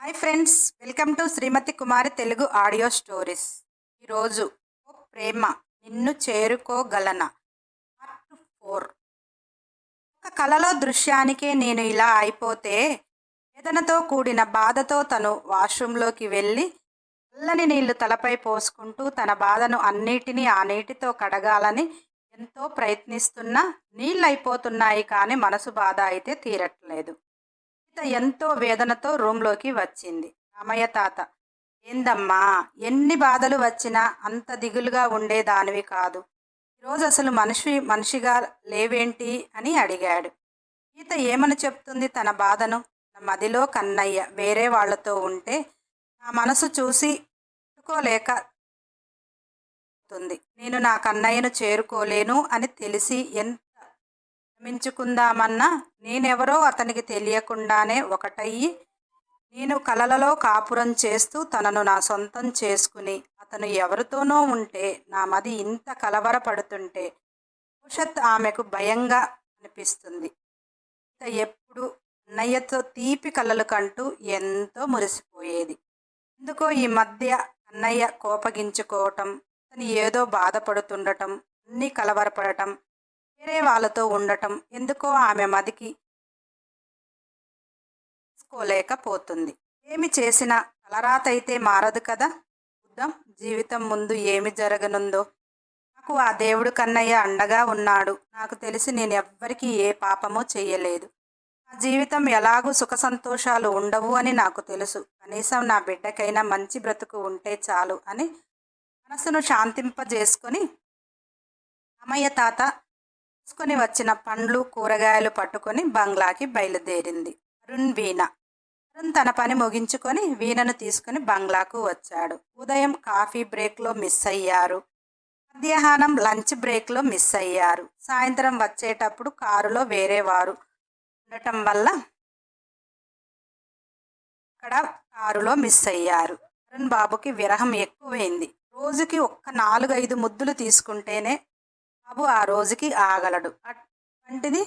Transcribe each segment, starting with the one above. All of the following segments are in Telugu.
Hi friends welcome to Srimathi Kumari Telugu audio stories ఈరోజు ఓ ప్రేమ నిన్ను చేరుకోగలన? పార్ట్ ఫోర్ ఒక కలలో దృశ్యానికే నేను ఇలా అయిపోతే వేదనతో కూడిన బాధతో తను వాష్రూంలోకి వెళ్ళి చల్లని నీళ్ళు తలపై పోసుకుంటూ తన బాధను అన్నిటినీ ఆ నీటితో కడగాలని ఎంతో ప్రయత్నిస్తున్నా నీళ్ళు అయిపోతున్నాయి కానీ మనసు బాధ అయితే తీరట్లేదు. సీత ఎంతో వేదనతో రూంలోకి వచ్చింది. రామయ్య తాత ఏందమ్మా ఎన్ని బాధలు వచ్చినా అంత దిగులుగా ఉండేదానివి కాదు. ఈరోజు అసలు మనిషి మనిషిగా లేవేంటి? అని అడిగాడు. ఈత ఏమని చెప్తుంది తన బాధను? మదిలో కన్నయ్య వేరే వాళ్ళతో ఉంటే నా మనసు చూసి తట్టుకోలేక ఉంది నేను నా కన్నయ్యను చేరుకోలేను అని తెలిసి ఎంత క్షమించుకుందామన్నా నేనెవరో అతనికి తెలియకుండానే ఒకటయ్యి నేను కలలలో కాపురం చేస్తూ తనను నా సొంతం చేసుకుని అతను ఎవరితోనో ఉంటే నా మది ఇంత కలవరపడుతుంటే భవిష్యత్ ఆమెకు భయంగా అనిపిస్తుంది. ఎప్పుడు అన్నయ్యతో తీపి కలలు కంటూ ఎంతో మురిసిపోయేది. ఎందుకో ఈ మధ్య అన్నయ్య కోపగించుకోవటం అతను ఏదో బాధపడుతుండటం అన్నీ కలవరపడటం వేరే వాళ్ళతో ఉండటం ఎందుకో ఆమె మదికి తీసుకోలేకపోతుంది. ఏమి చేసినా తలరాత అయితే మారదు కదా? చూద్దాం జీవితం ముందు ఏమి జరగనుందో? నాకు ఆ దేవుడు కన్నయ్య అండగా ఉన్నాడు. నాకు తెలిసి నేను ఎవ్వరికీ ఏ పాపమో చేయలేదు నా జీవితం ఎలాగూ సుఖ సంతోషాలు ఉండవు అని నాకు తెలుసు. కనీసం నా బిడ్డకైనా మంచి బ్రతుకు ఉంటే చాలు అని మనసును శాంతింపజేసుకొని అమ్మయ్య తాత తీసుకొని వచ్చిన పండ్లు కూరగాయలు పట్టుకొని బంగ్లాకి బయలుదేరింది. అరుణ్ వీణ. అరుణ్ తన పని ముగించుకొని వీణను తీసుకుని బంగ్లాకు వచ్చాడు. ఉదయం కాఫీ బ్రేక్లో మిస్ అయ్యారు. మధ్యాహ్నం లంచ్ బ్రేక్లో మిస్ అయ్యారు. సాయంత్రం వచ్చేటప్పుడు కారులో వేరే వారు ఉండటం వల్ల అక్కడ కారులో మిస్ అయ్యారు. అరుణ్ బాబుకి విరహం ఎక్కువైంది. రోజుకి ఒక్క నాలుగు ఐదు ముద్దులు తీసుకుంటేనే బాబు ఆ రోజుకి ఆగలడు. అటువంటిది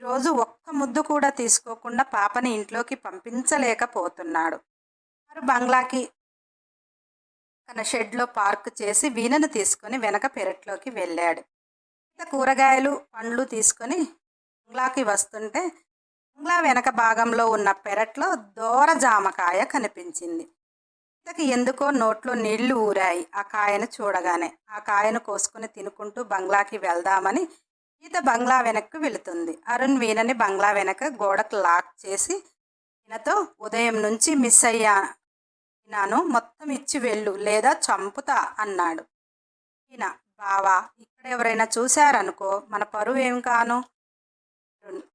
ఈరోజు ఒక్క ముద్దు కూడా తీసుకోకుండా పాపని ఇంట్లోకి పంపించలేకపోతున్నాడు. వారు బంగ్లాకి తన షెడ్లో పార్క్ చేసి వీణను తీసుకొని వెనక పెరట్లోకి వెళ్ళాడు. కూరగాయలు పండ్లు తీసుకొని బంగ్లాకి వస్తుంటే బంగ్లా వెనక భాగంలో ఉన్న పెరట్లో దోర జామకాయ కనిపించింది. ఇంతకి ఎందుకో నోట్లో నీళ్ళు ఊరాయి. ఆ కాయను చూడగానే ఆ కాయను కోసుకుని తినుకుంటూ బంగ్లాకి వెళ్దామని ఈత బంగ్లా వెనక్కి వెళుతుంది. అరుణ్ వీణని బంగ్లా వెనక గోడకు లాక్ చేసి ఈయనతో ఉదయం నుంచి మిస్ అయ్యాను మొత్తం ఇచ్చి వెళ్ళు లేదా చంపుతా అన్నాడు. ఈయన బావా ఇక్కడ ఎవరైనా చూశారనుకో మన పరువు ఏం కాను?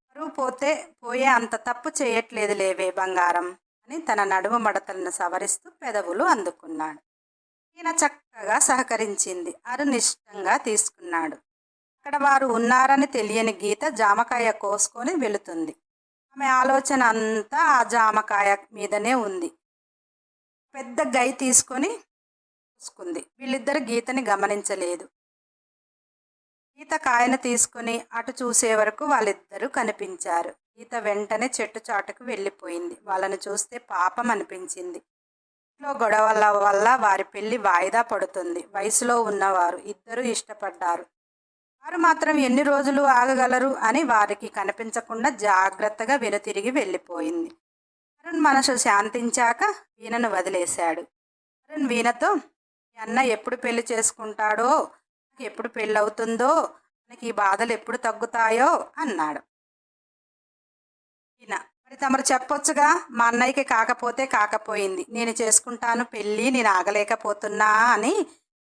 పరువు పోతే పోయే అంత తప్పు చేయట్లేదు లేవే బంగారం. అని తన నడుము మడతలను సవరిస్తూ పెదవులు అందుకున్నాడు. ఈయన చక్కగా సహకరించింది. అరుణ్ ఇష్టంగా తీసుకున్నాడు. అక్కడ వారు ఉన్నారని తెలియని గీత జామకాయ కోసుకొని వెళుతుంది. ఆమె ఆలోచన అంతా ఆ జామకాయ మీదనే ఉంది. పెద్ద గై తీసుకొని చూసుకుంది. వీళ్ళిద్దరు గీతని గమనించలేదు. గీత కాయను తీసుకుని అటు చూసే వరకు వాళ్ళిద్దరూ కనిపించారు. గీత వెంటనే చెట్టు చాటుకు వెళ్ళిపోయింది. వాళ్ళని చూస్తే పాపం అనిపించింది. ఇంట్లో గొడవల వల్ల వారి పెళ్ళి వాయిదా పడుతుంది. వయసులో ఉన్నవారు ఇద్దరూ ఇష్టపడ్డారు. వారు మాత్రం ఎన్ని రోజులు ఆగగలరు అని వారికి కనిపించకుండా జాగ్రత్తగా వెనుతిరిగి వెళ్ళిపోయింది. అరుణ్ మనసు శాంతించాక వీణను వదిలేశాడు. అరుణ్ వీణతో మీ అన్న ఎప్పుడు పెళ్ళి చేసుకుంటాడో? ఎప్పుడు పెళ్ళవుతుందో? మనకి ఈ బాధలు ఎప్పుడు తగ్గుతాయో? అన్నాడు. ఈయన మరి తమరు చెప్పొచ్చుగా మా అన్నయ్యకి కాకపోతే కాకపోయింది. నేను చేసుకుంటాను పెళ్ళి నేను ఆగలేకపోతున్నా అని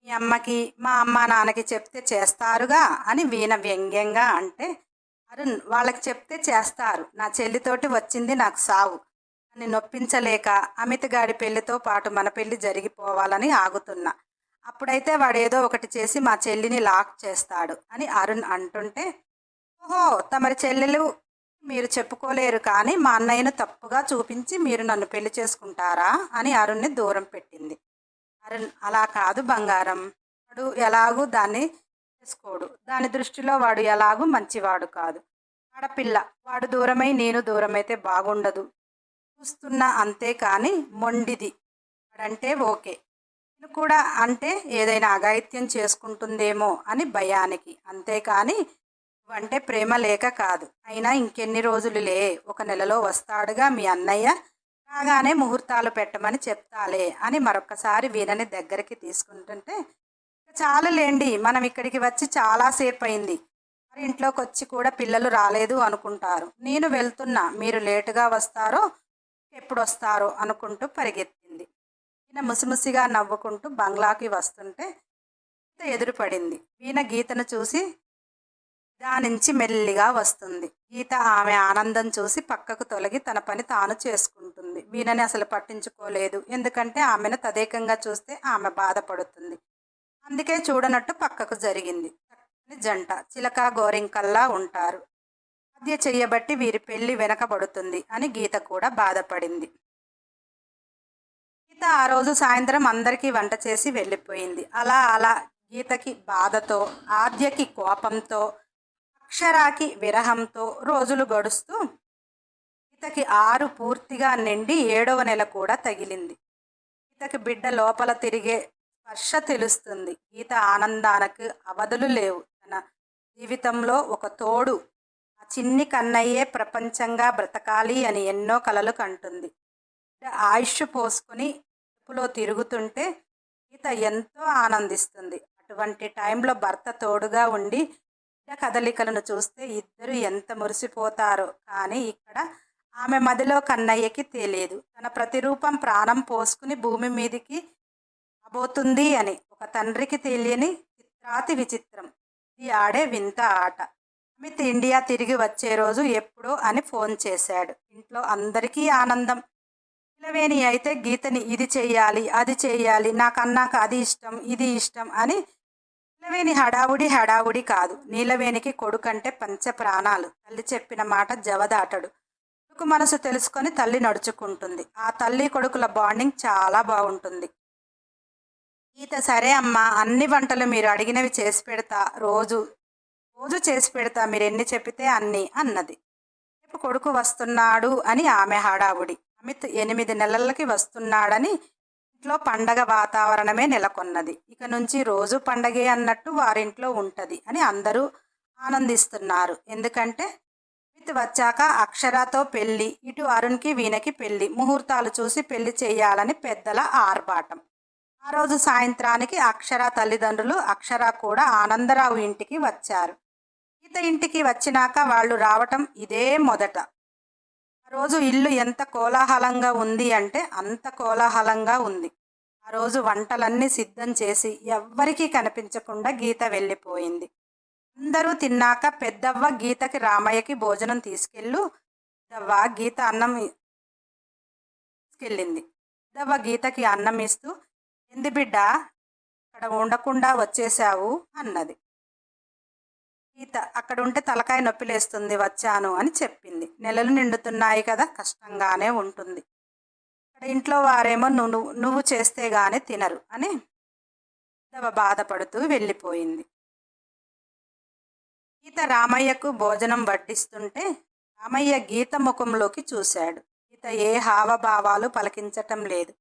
మీ అమ్మకి మా అమ్మ నాన్నకి చెప్తే చేస్తారుగా అని వీణ వ్యంగ్యంగా అంటే అరుణ్ వాళ్ళకి చెప్తే చేస్తారు. నా చెల్లితోటి వచ్చింది నాకు సావు. అని నొప్పించలేక అమిత్ గాడి పెళ్ళితో పాటు మన పెళ్ళి జరిగిపోవాలని ఆగుతున్నా. అప్పుడైతే వాడు ఏదో ఒకటి చేసి మా చెల్లిని లాక్ చేస్తాడు అని అరుణ్ అంటుంటే ఓహో తమరి చెల్లెలు మీరు చెప్పుకోలేరు కానీ మా అన్నయ్యను తప్పుగా చూపించి మీరు నన్ను పెళ్ళి చేసుకుంటారా అని అరుణ్ని దూరం పెట్టింది. అరుణ్ అలా కాదు బంగారం. వాడు ఎలాగూ దాన్ని చేసుకోడు. దాని దృష్టిలో వాడు ఎలాగూ మంచివాడు కాదు. ఆడపిల్ల. వాడు దూరమై నేను దూరమైతే బాగుండదు. చూస్తున్నా అంతే కానీ మొండిది. వాడంటే ఓకే. నేను కూడా అంటే ఏదైనా అఘాయిత్యం చేసుకుంటుందేమో అని భయానికి. అంతేకాని అంటే ప్రేమ లేక కాదు. అయినా ఇంకెన్ని రోజులులే ఒక నెలలో వస్తాడుగా మీ అన్నయ్య. రాగానే ముహూర్తాలు పెట్టమని చెప్తాలే అని మరొకసారి వీణని దగ్గరికి తీసుకుంటుంటే చాలులేండి మనం ఇక్కడికి వచ్చి చాలాసేపు అయింది మరి ఇంట్లోకి వచ్చి కూడా పిల్లలు రాలేదు అనుకుంటారు. నేను వెళ్తున్నా మీరు లేటుగా వస్తారో ఎప్పుడు వస్తారో అనుకుంటూ పరిగెత్తింది. ఈయన ముసిముసిగా నవ్వుకుంటూ బంగ్లాకి వస్తుంటే గీత ఎదురుపడింది. వీణ గీతను చూసి దానించి మెల్లిగా వస్తుంది. గీత ఆమె ఆనందం చూసి పక్కకు తొలగి తన పని తాను చేసుకుంటుంది. వీణని అసలు పట్టించుకోలేదు. ఎందుకంటే ఆమెను తదేకంగా చూస్తే ఆమె బాధపడుతుంది. అందుకే చూడనట్టు పక్కకు జరిగింది. జంట చిలక గోరింకల్లా ఉంటారు. మధ్య చెయ్యబట్టి వీరి పెళ్ళి వెనకబడుతుంది అని గీత కూడా బాధపడింది. గీత ఆ రోజు సాయంత్రం అందరికీ వంట చేసి వెళ్ళిపోయింది. అలా అలా గీతకి బాధతో ఆద్యకి కోపంతో అక్షరాకి విరహంతో రోజులు గడుస్తూ ఇతకి ఆరు పూర్తిగా నిండి ఏడవ నెల కూడా తగిలింది. గీతకి బిడ్డ లోపల తిరిగే స్పర్శ తెలుస్తుంది. గీత ఆనందానికి అవధులు లేవు. తన జీవితంలో ఒక తోడు ఆ చిన్ని కన్నయ్యే ప్రపంచంగా బ్రతకాలి అని ఎన్నో కలలు కంటుంది. బిడ్డ ఆయుష్ పోసుకుని ఇప్పులో తిరుగుతుంటే గీత ఎంతో ఆనందిస్తుంది. అటువంటి టైంలో భర్త తోడుగా ఉండి కదలికలను చూస్తే ఇద్దరు ఎంత మురిసిపోతారో. కానీ ఇక్కడ ఆమె మదిలో కన్నయ్యకి తెలియదు తన ప్రతిరూపం ప్రాణం పోసుకుని భూమి మీదికి రాబోతుంది అని ఒక తండ్రికి తెలియని చిత్రాతి విచిత్రం. ఇది ఆడే వింత ఆట. అమిత్ ఇండియా తిరిగి వచ్చే రోజు ఎప్పుడో అని ఫోన్ చేశాడు. ఇంట్లో అందరికీ ఆనందం. నీలవేణి అయితే గీతని ఇది చేయాలి అది చేయాలి నాకన్నాక అది ఇష్టం ఇది ఇష్టం అని నీలవేణి హడావుడి హడావుడి కాదు. నీలవేణికి కొడుకంటే పంచ ప్రాణాలు. తల్లి చెప్పిన మాట జవదాటడు. కొడుకు మనసు తెలుసుకొని తల్లి నడుచుకుంటుంది. ఆ తల్లి కొడుకుల బాండింగ్ చాలా బాగుంటుంది. గీత సరే అమ్మా అన్ని వంటలు మీరు అడిగినవి చేసి పెడతా రోజు రోజు చేసి పెడతా మీరు ఎన్ని చెప్పితే అన్ని అన్నది. రేపు కొడుకు వస్తున్నాడు అని ఆమె హడావుడి. అమిత్ ఎనిమిది నెలలకి వస్తున్నాడని ఇంట్లో పండగ వాతావరణమే నెలకొన్నది. ఇక నుంచి రోజు పండగే అన్నట్టు వారింట్లో ఉంటుంది అని అందరూ ఆనందిస్తున్నారు. ఎందుకంటే అమిత్ వచ్చాక అక్షరాతో పెళ్ళి ఇటు అరుణ్కి వీణకి పెళ్ళి ముహూర్తాలు చూసి పెళ్ళి చేయాలని పెద్దల ఆర్భాటం. ఆ రోజు సాయంత్రానికి అక్షర తల్లిదండ్రులు అక్షర కూడా ఆనందరావు ఇంటికి వచ్చారు. ఇత ఇంటికి వచ్చినాక వాళ్ళు రావటం ఇదే మొదట. ఆ రోజు ఇల్లు ఎంత కోలాహలంగా ఉంది అంటే అంత కోలాహలంగా ఉంది. ఆ రోజు వంటలన్నీ సిద్ధం చేసి ఎవ్వరికీ కనిపించకుండా గీత వెళ్ళిపోయింది. అందరూ తిన్నాక పెద్దవ్వ గీతకి రామయ్యకి భోజనం తీసుకెళ్ళు పెద్దవ్వ గీత అన్నం తీసుకెళ్ళింది. పెద్దవ్వ గీతకి అన్నం ఇస్తూ ఎందు బిడ్డ అక్కడ ఉండకుండా వచ్చేసావు అన్నది. అక్కడ ఉంటే తలకాయ నొప్పి లేస్తుంది వచ్చాను అని చెప్పింది. నెలలు నిండుతున్నాయి కదా కష్టంగానే ఉంటుంది. అక్కడ ఇంట్లో వారేమో నువ్వు నువ్వు చేస్తే గానే తినరు అని పెద్దవ్వ బాధపడుతూ వెళ్ళిపోయింది. గీత రామయ్యకు భోజనం వడ్డిస్తుంటే రామయ్య గీత ముఖంలోకి చూశాడు. గీత ఏ హావభావాలు పలికించటం లేదు.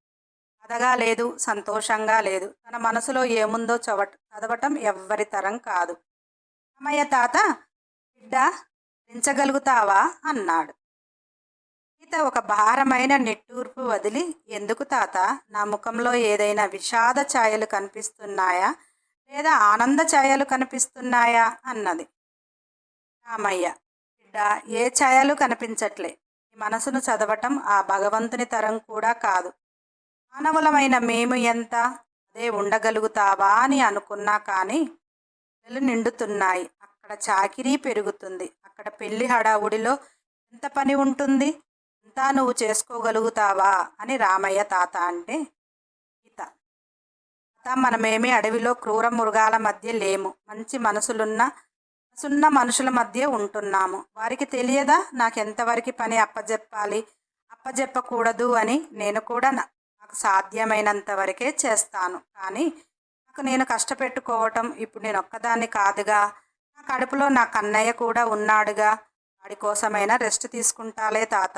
అదగా లేదు సంతోషంగా లేదు. తన మనసులో ఏముందో చవట చదవటం ఎవ్వరి తరం కాదు. రామయ్య తాత బిడ్డ పెంచగలుగుతావా? అన్నాడు. గీత ఒక భారమైన నిట్టూర్పు వదిలి ఎందుకు తాత? నా ముఖంలో ఏదైనా విషాద ఛాయలు కనిపిస్తున్నాయా? లేదా ఆనంద ఛాయలు కనిపిస్తున్నాయా? అన్నది. రామయ్య బిడ్డ ఏ ఛాయలు కనిపించట్లే? ఈ మనసును చదవటం ఆ భగవంతుని తరం కూడా కాదు. మానవులమైన మేము ఎంత? అదే ఉండగలుగుతావా? అని అనుకున్నా కానీ నెలలు నిండుతున్నాయి. అక్కడ చాకిరీ పెరుగుతుంది. అక్కడ పెళ్ళి హడావుడిలో ఎంత పని ఉంటుంది? అంతా నువ్వు చేసుకోగలుగుతావా? అని రామయ్య తాత అంటే గీత. తాత మనమేమీ అడవిలో క్రూర మృగాల మధ్య లేము. మంచి మనసులున్న మనసున్న మనుషుల మధ్య ఉంటున్నాము. వారికి తెలియదా? నాకు ఎంతవరకు పని అప్పజెప్పాలి? అప్పజెప్పకూడదు అని నేను కూడా నా- నాకు సాధ్యమైనంత వరకే చేస్తాను. కానీ నాకు నేను కష్టపెట్టుకోవటం ఇప్పుడు నేను ఒక్కదాన్ని కాదుగా. నా కడుపులో నా కన్నయ్య కూడా ఉన్నాడుగా. వాడి కోసమైనా రెస్ట్ తీసుకుంటాలే తాత.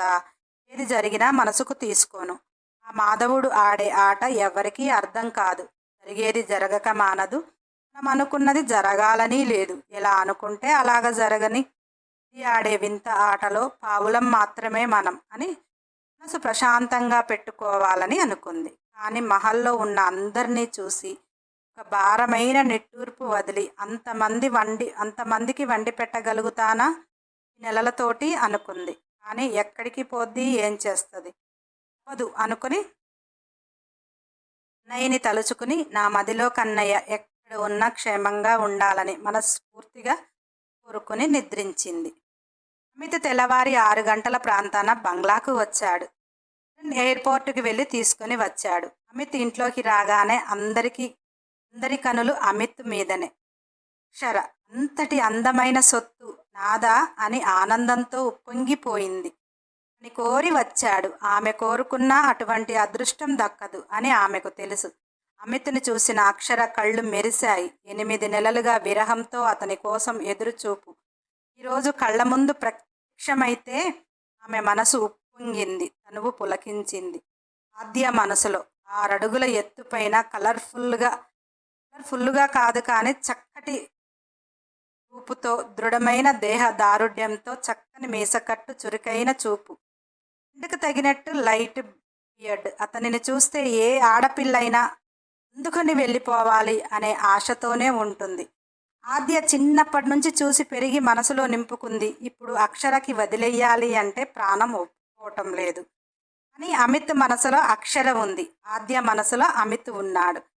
ఏది జరిగినా మనసుకు తీసుకోను. ఆ మాధవుడు ఆడే ఆట ఎవరికీ అర్థం కాదు. జరిగేది జరగక మానదు. మనం అనుకున్నది జరగాలని లేదు. ఎలా అనుకుంటే అలాగ జరగని. ఇది ఆడే వింత ఆటలో పావులం మాత్రమే మనం అని మనసు ప్రశాంతంగా పెట్టుకోవాలని అనుకుంది. కానీ మహల్లో ఉన్న అందరినీ చూసి ఒక భారమైన నిట్టూర్పు వదిలి అంతమంది వండి అంతమందికి వండి పెట్టగలుగుతానా? నెలలతోటి అనుకుంది. కానీ ఎక్కడికి పోద్ది ఏం చేస్తుంది? వదు అనుకుని అన్నయ్యని తలుచుకుని నా మదిలో కన్నయ్య ఎక్కడ ఉన్నా క్షేమంగా ఉండాలని మనస్ఫూర్తిగా కోరుకుని నిద్రించింది. అమిత తెల్లవారి ఆరు గంటల ప్రాంతాన బంగ్లాకు వచ్చాడు. ఎయిర్పోర్ట్కి వెళ్ళి తీసుకొని వచ్చాడు. అమిత్ ఇంట్లోకి రాగానే అందరికీ అందరి కనులు అమిత్ మీదనే. అక్షర అంతటి అందమైన సొత్తు నాదా అని ఆనందంతో ఉప్పొంగిపోయింది. అని కోరి వచ్చాడు. ఆమె కోరుకున్నా అటువంటి అదృష్టం దక్కదు అని ఆమెకు తెలుసు. అమిత్ని చూసిన అక్షర కళ్ళు మెరిశాయి. ఎనిమిది నెలలుగా విరహంతో అతని కోసం ఎదురుచూపు. ఈరోజు కళ్ళ ముందు ప్రత్యక్షమైతే ఆమె మనసు ఉప్పొంగింది. తనువు పులకించింది. ఆద్య మనసులో ఆరడుగుల ఎత్తుపైన కలర్ఫుల్గా ఫుల్గా కాదు కానీ చక్కటి చూపుతో దృఢమైన దేహ దారుఢ్యంతో చక్కని మీసకట్టు చురుకైన చూపు. ఇందుకు తగినట్టు లైట్ బియర్డ్. అతనిని చూస్తే ఏ ఆడపిల్లైనా అందుకుని వెళ్ళిపోవాలి అనే ఆశతోనే ఉంటుంది. ఆద్య చిన్నప్పటి నుంచి చూసి పెరిగి మనసులో నింపుకుంది. ఇప్పుడు అక్షరకి వదిలేయాలి అంటే ప్రాణం ఒప్పుకోవటం లేదు. అని అమిత్ మనసులో అక్షర ఉంది. ఆద్య మనసులో అమిత్ ఉన్నాడు.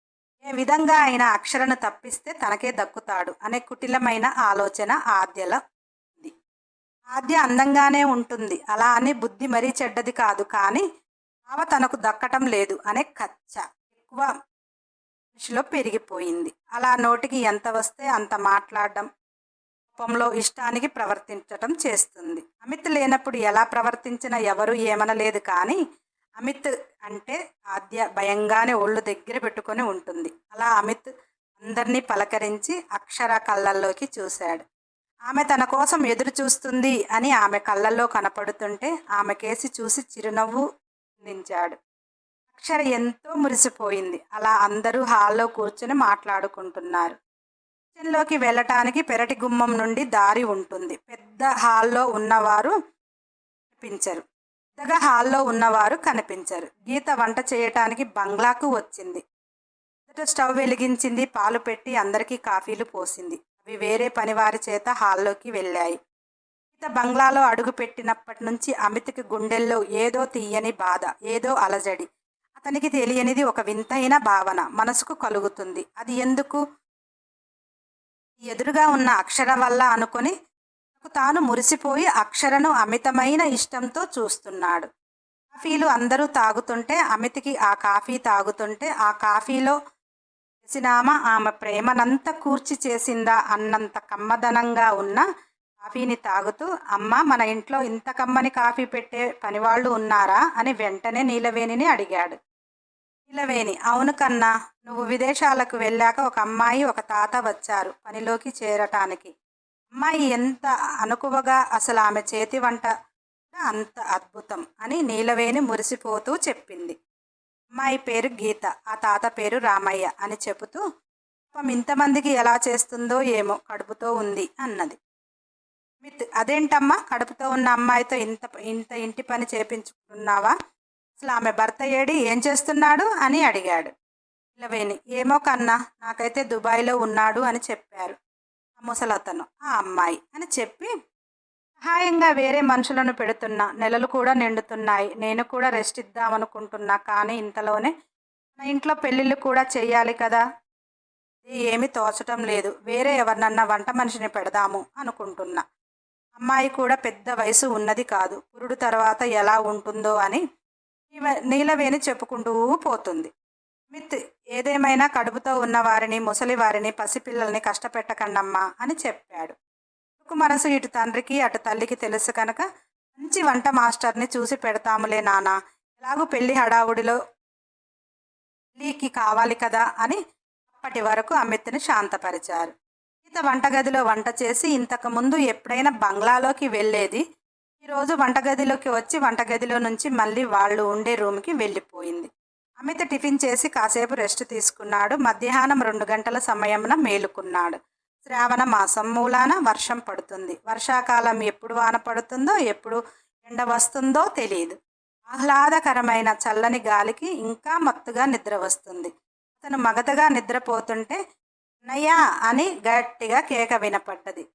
ఏ విధంగా అయినా అక్షరను తప్పిస్తే తనకే దక్కుతాడు అనే కుటిలమైన ఆలోచన ఆద్యల ఉంది. ఆద్య అందంగానే ఉంటుంది. అలా అని బుద్ధి మరీ చెడ్డది కాదు కానీ ఆవ తనకు దక్కటం లేదు అనే కచ్చ ఎక్కువ మనిషిలో పెరిగిపోయింది. అలా నోటికి ఎంత వస్తే అంత మాట్లాడడం కోపంలో ఇష్టానికి ప్రవర్తించటం చేస్తుంది. అమిత్ లేనప్పుడు ఎలా ప్రవర్తించినా ఎవరు ఏమనలేదు కానీ అమిత్ అంటే ఆద్య భయంగానే ఒళ్ళు దగ్గర పెట్టుకొని ఉంటుంది. అలా అమిత్ అందరినీ పలకరించి అక్షర కళ్ళల్లోకి చూశాడు. ఆమె తన కోసం ఎదురు చూస్తుంది అని ఆమె కళ్ళల్లో కనపడుతుంటే ఆమె కేసి చూసి చిరునవ్వు నించాడు. అక్షర ఎంతో మురిసిపోయింది. అలా అందరూ హాల్లో కూర్చుని మాట్లాడుకుంటున్నారు. కిచెన్లోకి వెళ్ళటానికి పెరటి గుమ్మం నుండి దారి ఉంటుంది. పెద్ద హాల్లో ఉన్నవారు కనిపించరు. పెద్దగా హాల్లో ఉన్నవారు కనిపించరు. గీత వంట చేయటానికి బంగ్లాకు వచ్చింది. మొదట స్టవ్ వెలిగించింది పాలు పెట్టి అందరికీ కాఫీలు పోసింది. అవి వేరే పనివారి చేత హాల్లోకి వెళ్ళాయి. గీత బంగ్లాలో అడుగు పెట్టినప్పటి నుంచి అమిత్కి గుండెల్లో ఏదో తీయని బాధ ఏదో అలజడి. అతనికి తెలియనిది ఒక వింతైన భావన మనసుకు కలుగుతుంది. అది ఎందుకు? ఎదురుగా ఉన్న అక్షర వల్ల అనుకొని తాను మురిసిపోయి అక్షరను అమితమైన ఇష్టంతో చూస్తున్నాడు. కాఫీలు అందరూ తాగుతుంటే అమితికి ఆ కాఫీ తాగుతుంటే ఆ కాఫీలో తెలిసినామా ఆమె ప్రేమనంత కూర్చి చేసిందా అన్నంత కమ్మదనంగా ఉన్న కాఫీని తాగుతూ అమ్మ మన ఇంట్లో ఇంత కమ్మని కాఫీ పెట్టే పనివాళ్ళు ఉన్నారా? అని వెంటనే నీలవేణిని అడిగాడు. నీలవేణి అవును కన్నా నువ్వు విదేశాలకు వెళ్ళాక ఒక అమ్మాయి ఒక తాత వచ్చారు పనిలోకి చేరటానికి. అమ్మాయి ఎంత అనుకువగా అసలు ఆమె చేతి వంట అంత అద్భుతం అని నీలవేణి మురిసిపోతూ చెప్పింది. అమ్మాయి పేరు గీత ఆ తాత పేరు రామయ్య అని చెబుతూ పాపం ఇంతమందికి ఎలా చేస్తుందో ఏమో కడుపుతో ఉంది అన్నది. మిత్ అదేంటమ్మా కడుపుతో ఉన్న అమ్మాయితో ఇంత ఇంత ఇంటి పని చేపించుకున్నావా అసలు ఆమె భర్త ఏడి ఏం చేస్తున్నాడు? అని అడిగాడు. నీలవేణి ఏమో కన్నా నాకైతే దుబాయ్లో ఉన్నాడు అని చెప్పారు. ముసలతను ఆ అమ్మాయి అని చెప్పి సహాయంగా వేరే మనుషులను పెడుతున్నా నెలలు కూడా నిండుతున్నాయి నేను కూడా రెస్ట్ ఇద్దామనుకుంటున్నా కానీ ఇంతలోనే నా ఇంట్లో పెళ్ళిళ్ళు కూడా చేయాలి కదా ఏమి తోచటం లేదు వేరే ఎవరినన్నా వంట మనిషిని పెడదాము అనుకుంటున్నా. అమ్మాయి కూడా పెద్ద వయసు ఉన్నది కాదు పురుడు తర్వాత ఎలా ఉంటుందో అని నీలవేణి చెప్పుకుంటూ పోతుంది. మిత్ ఏదేమైనా కడుపుతో ఉన్న వారిని ముసలి వారిని పసిపిల్లల్ని కష్టపెట్టకండమ్మా అని చెప్పాడు. కొడుకు మనసు ఇటు తండ్రికి అటు తల్లికి తెలుసు కనుక మంచి వంట మాస్టర్ని చూసి పెడతాములే నానా. ఎలాగూ పెళ్ళి హడావుడిలో పెళ్ళికి కావాలి కదా అని అప్పటి వరకు అమిత్ని శాంతపరిచారు. ఈత వంటగదిలో వంట చేసి ఇంతకు ముందు ఎప్పుడైనా బంగ్లాలోకి వెళ్ళేది ఈరోజు వంటగదిలోకి వచ్చి వంటగదిలో నుంచి మళ్ళీ వాళ్ళు ఉండే రూమ్కి వెళ్ళిపోయింది. అమిత టిఫిన్ చేసి కాసేపు రెస్ట్ తీసుకున్నాడు. మధ్యాహ్నం రెండు గంటల సమయంలో మేలుకున్నాడు. శ్రావణ మాసం మూలాన వర్షం పడుతుంది. వర్షాకాలం ఎప్పుడు వాన పడుతుందో ఎప్పుడు ఎండ వస్తుందో తెలియదు ఆహ్లాదకరమైన చల్లని గాలికి ఇంకా మత్తుగా నిద్ర వస్తుంది. అతను మగతగా నిద్రపోతుంటే నయ్యా అని గట్టిగా కేక వినపడ్డది.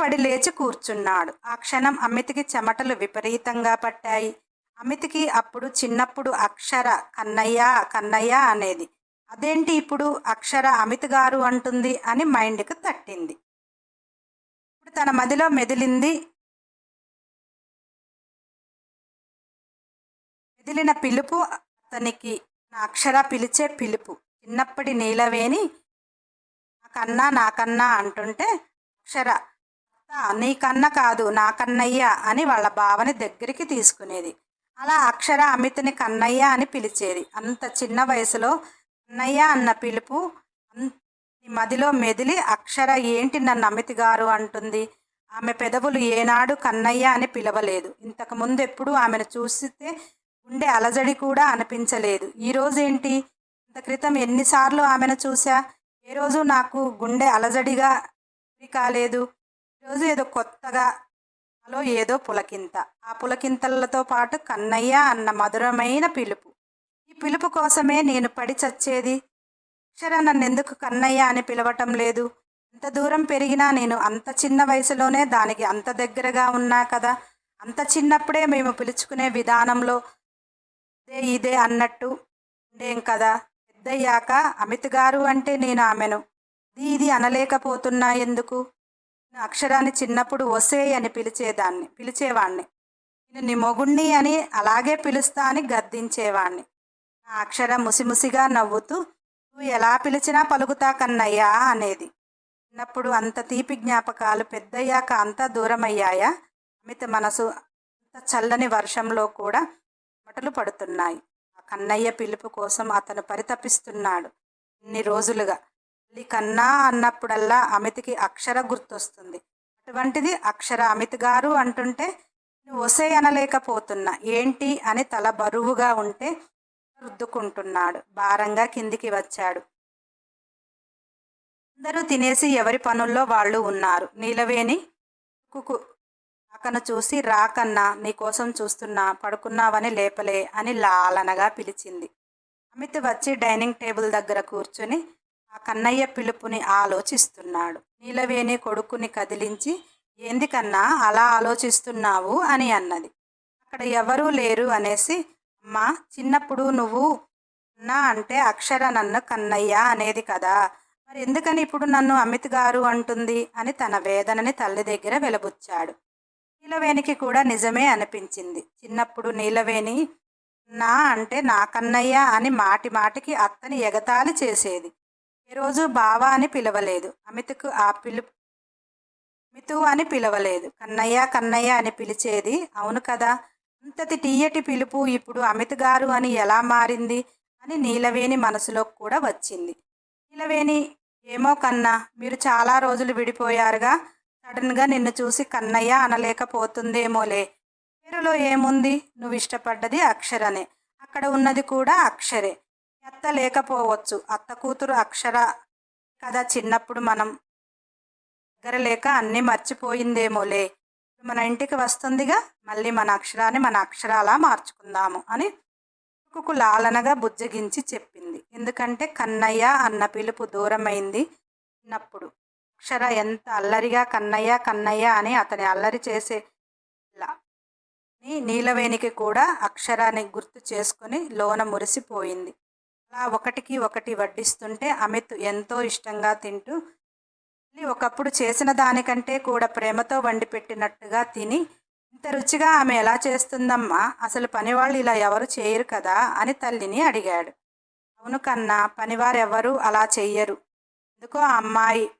పడి లేచి కూర్చున్నాడు. ఆ క్షణం అమితికి చెమటలు విపరీతంగా పట్టాయి. అమితికి అప్పుడు చిన్నప్పుడు అక్షర కన్నయ్య కన్నయ్య అనేది. అదేంటి ఇప్పుడు అక్షర అమిత్ గారు అంటుంది అని మైండ్కి తట్టింది. ఇప్పుడు తన మదిలో మెదిలింది. మెదిలిన పిలుపు అతనికి నా అక్షర పిలిచే పిలుపు. చిన్నప్పటి నీలవేణి నాకన్నా నాకన్నా అంటుంటే అక్షర నీకన్నా కాదు నా కన్నయ్య అని వాళ్ళ భావని దగ్గరికి తీసుకునేది. అలా అక్షర అమిత్ని కన్నయ్య అని పిలిచేది. అంత చిన్న వయసులో కన్నయ్య అన్న పిలుపు మదిలో మెదిలి అక్షర ఏంటి నన్ను అమితి గారు? అంటుంది. ఆమె పెదవులు ఏనాడు కన్నయ్య అని పిలవలేదు. ఇంతకు ముందు ఎప్పుడు ఆమెను చూస్తే గుండె అలజడి కూడా అనిపించలేదు. ఈరోజు ఏంటి ఇంత క్రితం ఎన్నిసార్లు ఆమెను చూసా ఏ రోజు నాకు గుండె అలజడిగా కాలేదు? ఈరోజు ఏదో కొత్తగా లో ఏదో పులకింత. ఆ పులకింతలతో పాటు కన్నయ్య అన్న మధురమైన పిలుపు. ఈ పిలుపు కోసమే నేను పడి చచ్చేది. అక్షర నన్ను ఎందుకు కన్నయ్య అని పిలవటం లేదు. ఇంత దూరం పెరిగినా నేను అంత చిన్న వయసులోనే దానికి అంత దగ్గరగా ఉన్నా కదా. అంత చిన్నప్పుడే మేము పిలుచుకునే విధానంలో ఇదే ఇదే అన్నట్టు ఉండేం కదా. పెద్దయ్యాక అమిత్ గారు అంటే నేను ఆమెను. ఇది అనలేకపోతున్నా ఎందుకు? అక్షరాన్ని చిన్నప్పుడు ఒసే అని పిలిచేదాన్ని పిలిచేవాణ్ణి. నేను నీ మొగుణ్ణి అని అలాగే పిలుస్తా అని గద్దించేవాణ్ణి. నా అక్షర ముసిముసిగా నవ్వుతూ నువ్వు ఎలా పిలిచినా పలుకుతా కన్నయ్యా అనేది. చిన్నప్పుడు అంత తీపి జ్ఞాపకాలు పెద్దయ్యాక అంత దూరమయ్యాయా? అమిత మనసు అంత చల్లని వర్షంలో కూడా మటలు పడుతున్నాయి. ఆ కన్నయ్య పిలుపు కోసం అతను పరితపిస్తున్నాడు. ఇన్ని రోజులుగా తల్లి కన్నా అన్నప్పుడల్లా అమితికి అక్షర గుర్తొస్తుంది. అటువంటిది అక్షర అమిత్ గారు అంటుంటే నువ్వు వసే అనలేకపోతున్నా. ఏంటి? అని తల బరువుగా ఉంటే రుద్దుకుంటున్నాడు. భారంగా కిందికి వచ్చాడు. అందరూ తినేసి ఎవరి పనుల్లో వాళ్ళు ఉన్నారు. నీలవేణి కుకు అక్కను చూసి రాకన్నా నీకోసం చూస్తున్నా పడుకున్నావని లేపలే అని లాలనగా పిలిచింది. అమిత్ వచ్చి డైనింగ్ టేబుల్ దగ్గర కూర్చుని ఆ కన్నయ్య పిలుపుని ఆలోచిస్తున్నాడు. నీలవేణి కొడుకుని కదిలించి ఎందుకన్నా అలా ఆలోచిస్తున్నావు? అని అన్నది. అక్కడ ఎవరూ లేరు అనేసి అమ్మా చిన్నప్పుడు నువ్వు అన్నా అంటే అక్షర నన్ను కన్నయ్య అనేది కదా. మరి ఎందుకని ఇప్పుడు నన్ను అమిత్ గారు అంటుంది? అని తన వేదనని తల్లి దగ్గర వెలబుచ్చాడు. నీలవేణికి కూడా నిజమే అనిపించింది. చిన్నప్పుడు నీలవేణి నా అంటే నా కన్నయ్య అని మాటి మాటికి అత్తని ఎగతాళి చేసేది. ఏ రోజు బావ అని పిలవలేదు. అమిత్కు ఆ పిలుపు మితు అని పిలవలేదు. కన్నయ్య కన్నయ్య అని పిలిచేది. అవును కదా అంతటి తీయటి పిలుపు ఇప్పుడు అమిత్ గారు అని ఎలా మారింది అని నీలవేణి మనసులో కూడా వచ్చింది. నీలవేణి ఏమో కన్నా మీరు చాలా రోజులు విడిపోయారుగా. సడన్గా నిన్ను చూసి కన్నయ్య అనలేకపోతుందేమోలే. పేరులో ఏముంది? నువ్వు ఇష్టపడ్డది అక్షరనే. అక్కడ ఉన్నది కూడా అక్షరే. అత్త లేకపోవచ్చు. అత్త కూతురు అక్షర కదా చిన్నప్పుడు మనం దగ్గర లేక అన్నీ మర్చిపోయిందేమోలే. మన ఇంటికి వస్తుందిగా మళ్ళీ మన అక్షరాన్ని మన అక్షరాలా మార్చుకుందాము అని కుకు లాలనగా బుజ్జగించి చెప్పింది. ఎందుకంటే కన్నయ్య అన్న పిలుపు దూరమైంది చిన్నప్పుడు. అక్షర ఎంత అల్లరిగా కన్నయ్య కన్నయ్య అని అతని అల్లరి చేసే నీలవేణికి కూడా అక్షరాన్ని గుర్తు చేసుకుని లోన మురిసిపోయింది. అలా ఒకటికి ఒకటి వడ్డిస్తుంటే అమిత్ ఎంతో ఇష్టంగా తింటూ ఒకప్పుడు చేసిన దానికంటే కూడా ప్రేమతో వండి పెట్టినట్టుగా తిని ఇంత రుచిగా ఆమె ఎలా చేస్తుందమ్మా? అసలు పనివాళ్ళు ఇలా ఎవరు చేయరు కదా? అని తల్లిని అడిగాడు. అవును కన్నా పనివారెవరు అలా చెయ్యరు. ఎందుకో అమ్మాయి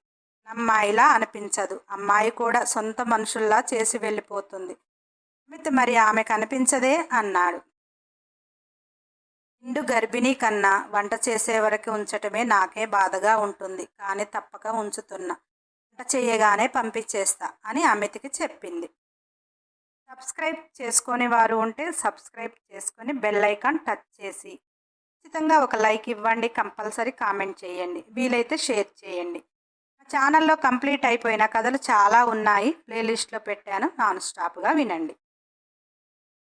అమ్మాయిలా అనిపించదు. అమ్మాయి కూడా సొంత మనుషుల్లా చేసి వెళ్ళిపోతుంది. అమిత్ మరి ఆమె కనిపించదే? అన్నాడు. నిండు గర్భిణీ కన్నా వంట చేసే వరకు ఉంచటమే నాకే బాధగా ఉంటుంది. కానీ తప్పక ఉంచుతున్నా. వంట చేయగానే పంపించేస్తా అని అమితికి చెప్పింది. సబ్స్క్రైబ్ చేసుకొని వారు ఉంటే సబ్స్క్రైబ్ చేసుకొని బెల్ ఐకాన్ టచ్ చేసి ఖచ్చితంగా ఒక లైక్ ఇవ్వండి కంపల్సరీ కామెంట్ చేయండి వీలైతే షేర్ చేయండి. మా ఛానల్లో కంప్లీట్ అయిపోయిన కథలు చాలా ఉన్నాయి. ప్లేలిస్ట్లో పెట్టాను. నాన్ స్టాప్గా వినండి.